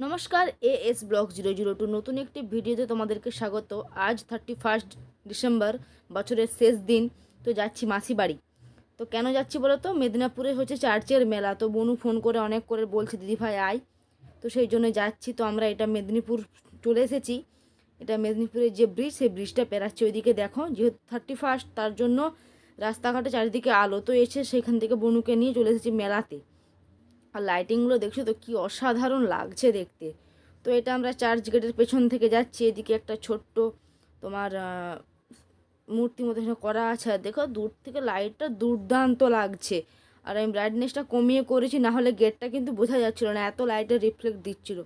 নমস্কার A S blog zero zero two নতুন একটি ভিডিওতে তোমাদেরকে স্বাগত। আজ থার্টি ফার্স্ট ডিসেম্বর, বছরের শেষ দিন, তো যাচ্ছি মাসি বাড়ি। তো কেন যাচ্ছি বলো তো মেদিনীপুরে হচ্ছে চার্চের মেলা, তো বনু ফোন করে অনেক করে বলছে, দিদি ভাই, আয়। তো সেই জন্য যাচ্ছি, তো আমরা এটা মেদিনীপুর চলে এসেছি। এটা মেদিনীপুরের যে ব্রিজ সেই ব্রিজটা পেরাচ্ছে ওইদিকে দেখো। যেহেতু থার্টি ফার্স্ট তার জন্য রাস্তাঘাটে চারিদিকে আলো, তো এসে সেখান থেকে বনুকে নিয়ে চলে এসেছি মেলাতে। আর লাইটিংগুলো দেখছ তো, কি অসাধারণ লাগছে দেখতে। তো এটা আমরা চার্চ গেটের পেছন থেকে যাচ্ছি, এদিকে একটা ছোট্ট তোমার মূর্তি মতো করা আছে। আর দেখো, দূর থেকে লাইটটা দুর্দান্ত লাগছে। আর আমি ব্রাইটনেসটা কমিয়ে করেছি, না হলে গেটটা কিন্তু বোঝা যাচ্ছিল না, এত লাইটের রিফ্লেক্ট দিচ্ছিল।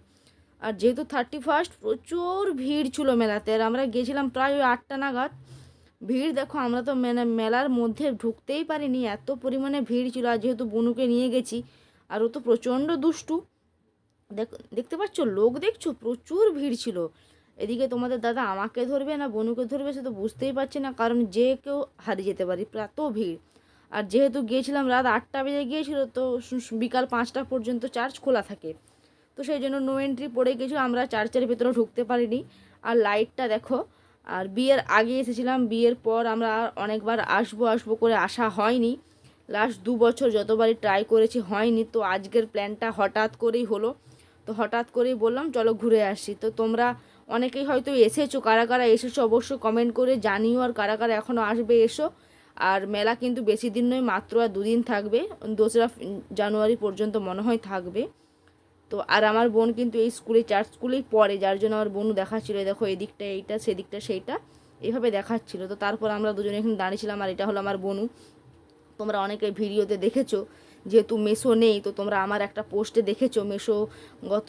আর যেহেতু থার্টি ফার্স্ট প্রচুর ভিড় ছিল মেলাতে। আর আমরা গেছিলাম প্রায় ওই আটটা নাগাদ। ভিড় দেখো, আমরা তো মেলার মধ্যে ঢুকতেই পারিনি, এত পরিমাণে ভিড় ছিল। আর যেহেতু বনুকে নিয়ে গেছি আর ও তো প্রচণ্ড দুষ্টু। দেখ, দেখতে পাচ্ছ? লোক দেখছ? প্রচুর ভিড় ছিল। এদিকে তোমাদের দাদা আমাকে ধরবে না, বনুকে ধরবে সে তো বুঝতেই পারছে না, কারণ যে কেউ হারিয়ে যেতে পারি, এত ভিড়। আর যেহেতু গিয়েছিলাম, রাত আটটা বেজে গিয়েছিল, তো বিকাল পাঁচটা পর্যন্ত চার্চ খোলা থাকে। তো সেই জন্য নো এন্ট্রি পড়ে গেছিল, আমরা চার্চের ভেতরে ঢুকতে পারিনি। আর লাইটটা দেখো, আর বিয়ের আগে এসেছিলাম, বিয়ের পর আমরা অনেকবার আসব আসব করে আসা হয়নি। লাস্ট দু বছর যতবারই ট্রাই করেছি, হয়নি। তো আজকের প্ল্যানটা হঠাৎ করেই হলো। তো হঠাৎ করেই বললাম, চলো ঘুরে আসি। তো তোমরা অনেকেই হয়তো এসেছ, কারা কারা এসেছ অবশ্যই কমেন্ট করে জানিও, আর কারা কারা এখনও আসবে এসো। আর মেলা কিন্তু বেশি দিন নয়, মাত্র আর দুদিন থাকবে। দোসরা জানুয়ারি পর্যন্ত মনে হয় থাকবে। তো আর আমার বোন কিন্তু এই স্কুলে, চার স্কুলেই পড়ে, যার জন্য আমার বোনও দেখাচ্ছিল দেখো এদিকটা এইটা, সেদিকটা সেইটা। এইভাবে দেখাচ্ছিল। তো তারপর আমরা দুজনে এখানে দাঁড়িয়েছিলাম, আর এটা হলো আমার বোনু। তোমরা অনেকে ভিডিওতে দেখেছ যেহেতু মেশো নেই, তো তোমরা আমার একটা পোস্টে দেখেছ, মেশো গত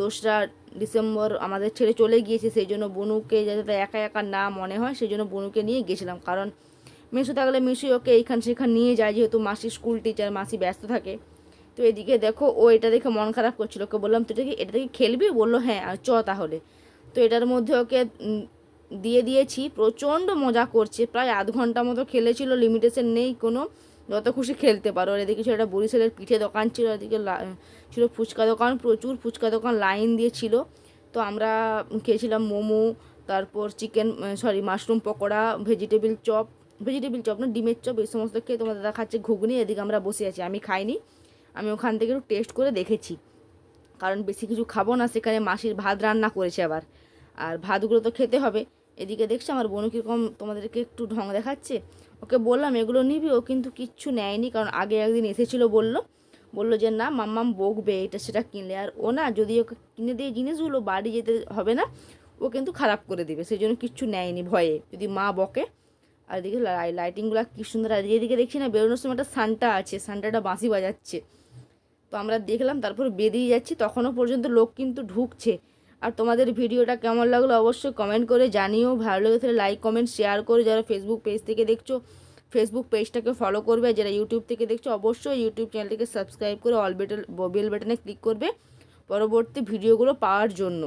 দোসরা ডিসেম্বর আমাদের ছেড়ে চলে গিয়েছে, সেই জন্য বনুকে যাতে একা একা না মনে হয়, সেই জন্য বনুকে নিয়ে গেছিলাম। কারণ মেশো থাকলে মেশোই ওকে এইখান সেখান নিয়ে যায়, যেহেতু মাসি স্কুল টিচার মাসি ব্যস্ত থাকে। তো এদিকে দেখো, ও এটা দেখে মন খারাপ করছিল। ওকে বললাম, তুই কি, এটা থেকে খেলবি? বলল হ্যাঁ চ তাহলে। তো এটার মধ্যে ওকে দিয়ে দিয়েছি, প্রচণ্ড মজা করছে, প্রায় আধ ঘণ্টা মতো খেলেছিল লিমিটেশন নেই কোনো। যত খুশি খেলতে পারো। আর এদিকে ছিল একটা বরিশালের পিঠে দোকান ছিল, এদিকে ছিল ফুচকা দোকান, প্রচুর ফুচকা দোকান লাইন দিয়ে ছিল। তো আমরা খেয়েছিলাম মোমো, তারপর chicken sorry mushroom pakora, vegetable chop. Vegetable chop না, ডিমের চপ, এই সমস্ত খেয়ে তোমাদের দাদা খাচ্ছে ঘুগনি, এদিকে আমরা বসে আছি। আমি খাইনি, আমি ওখান থেকে একটু টেস্ট করে দেখেছি। কারণ বেশি কিছু খাব না, সেখানে মাসির ভাত রান্না করেছে আবার। আর ভাতগুলো তো খেতে হবে। এদিকে দেখছ আমার বোনু কীরকম তোমাদেরকে একটু ঢং দেখাচ্ছে। ওকে বললাম, এগুলো নিবি? ও কিন্তু কিচ্ছু নেয়নি, কারণ আগে একদিন এসেছিল বলল। বলল যে, না, মাম্মাম বকবে, এটা সেটা কিনলে। আর ও না, যদি ওকে কিনে দিয়ে জিনিসগুলো বাড়ি যেতে হবে না, ও কিন্তু খারাপ করে দিবে সেই জন্য কিচ্ছু নেয়নি ভয়ে। যদি মা বকে, আর এদিকে লাই- লাইটিংগুলো কী সুন্দর, আর এদিকে দেখছি না, বেরোনোর সময় একটা সানটা আছে, সানটাটা বাঁশি বাজাচ্ছে। তো আমরা দেখলাম, তারপর বেরিয়ে যাচ্ছি, তখনও পর্যন্ত লোক কিন্তু ঢুকছে। আর তোমাদের ভিডিওটা কেমন লাগল অবশ্যই কমেন্ট করে জানিও। ভালো লেগে থাকলে লাইক কমেন্ট শেয়ার করে যারা ফেসবুক পেজ থেকে দেখছ ফেসবুক পেজটাকে ফলো করবে। যারা ইউটিউব থেকে দেখছ, অবশ্যই ইউটিউব চ্যানেলটিকে সাবস্ক্রাইব করে অল বেটল বেল বাটনে ক্লিক করবে পরবর্তী ভিডিওগুলো পাওয়ার জন্য।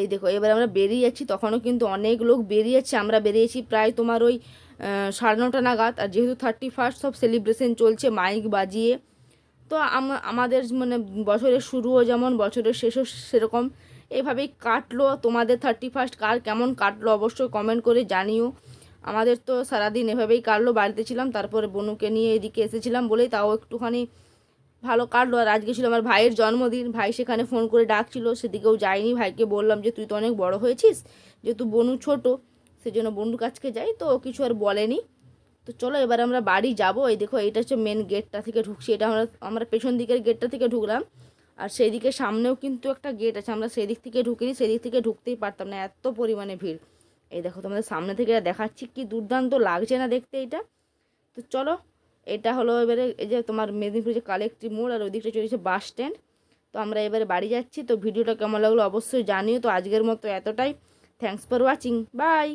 এই দেখো, এবার আমরা বেরিয়ে যাচ্ছি। তখনও কিন্তু অনেক লোক বেরিয়েছে আমরা বেরিয়েছি প্রায় তোমার ওই সাড়ে নটা নাগাদ। আর যেহেতু থার্টি ফার্স্ট সব সেলিব্রেশন চলছে মাইক বাজিয়ে তো আম- আমাদের মানে বছরের শুরুও যেমন, বছরের শেষও সেরকম। এভাবেই কাটলো তোমাদের থার্টি ফার্স্ট কার কেমন কাটলো অবশ্যই কমেন্ট করে জানিও। আমাদের তো সারাদিন এভাবেই কাটলো, বাড়িতে ছিলাম, তারপরে বনুকে নিয়ে এদিকে এসেছিলাম বলেই তাও একটুখানি ভালো কাটলো। আর আজকে ছিল আমার ভাইয়ের জন্মদিন, ভাই সেখানে ফোন করে ডাকছিল, সেদিকেও যাইনি ভাইকে বললাম যে, তুই তো অনেক বড় হয়েছিস, যেহেতু বনু ছোট, সেজন্য বন্ধুর কাছকে যাই। তো কিছু আর বলেনি। তো চলো এবার আমরা বাড়ি যাব। এই দেখো এটা হচ্ছে মেন গেটটা থেকে ঢুকছি। এটা আমরা আমরা পেছন দিকের গেটটা থেকে ঢুকলাম। আর সেই দিকে সামনেও কিন্তু একটা গেট আছে। আমরা সেই দিক থেকে ঢুকিনি সেই দিক থেকে ঢুকতেই পারতাম না। এত পরিমাণে ভিড়। এই দেখো, তোমাদের সামনে থেকে দেখাচ্ছি। কি দুর্দান্ত লাগছে না দেখতে এটা তো চলো, এটা হলো এবারে এই যে তোমার মেদিনীপুর যে কালেক্ট্রি মোড়, আর ওই দিকটা চলেছে বাস স্ট্যান্ড তো আমরা এবারে বাড়ি যাচ্ছি। তো ভিডিওটা কেমন লাগল অবশ্যই জানিও। তো আজকের মতো এতটাই। Thanks for watching by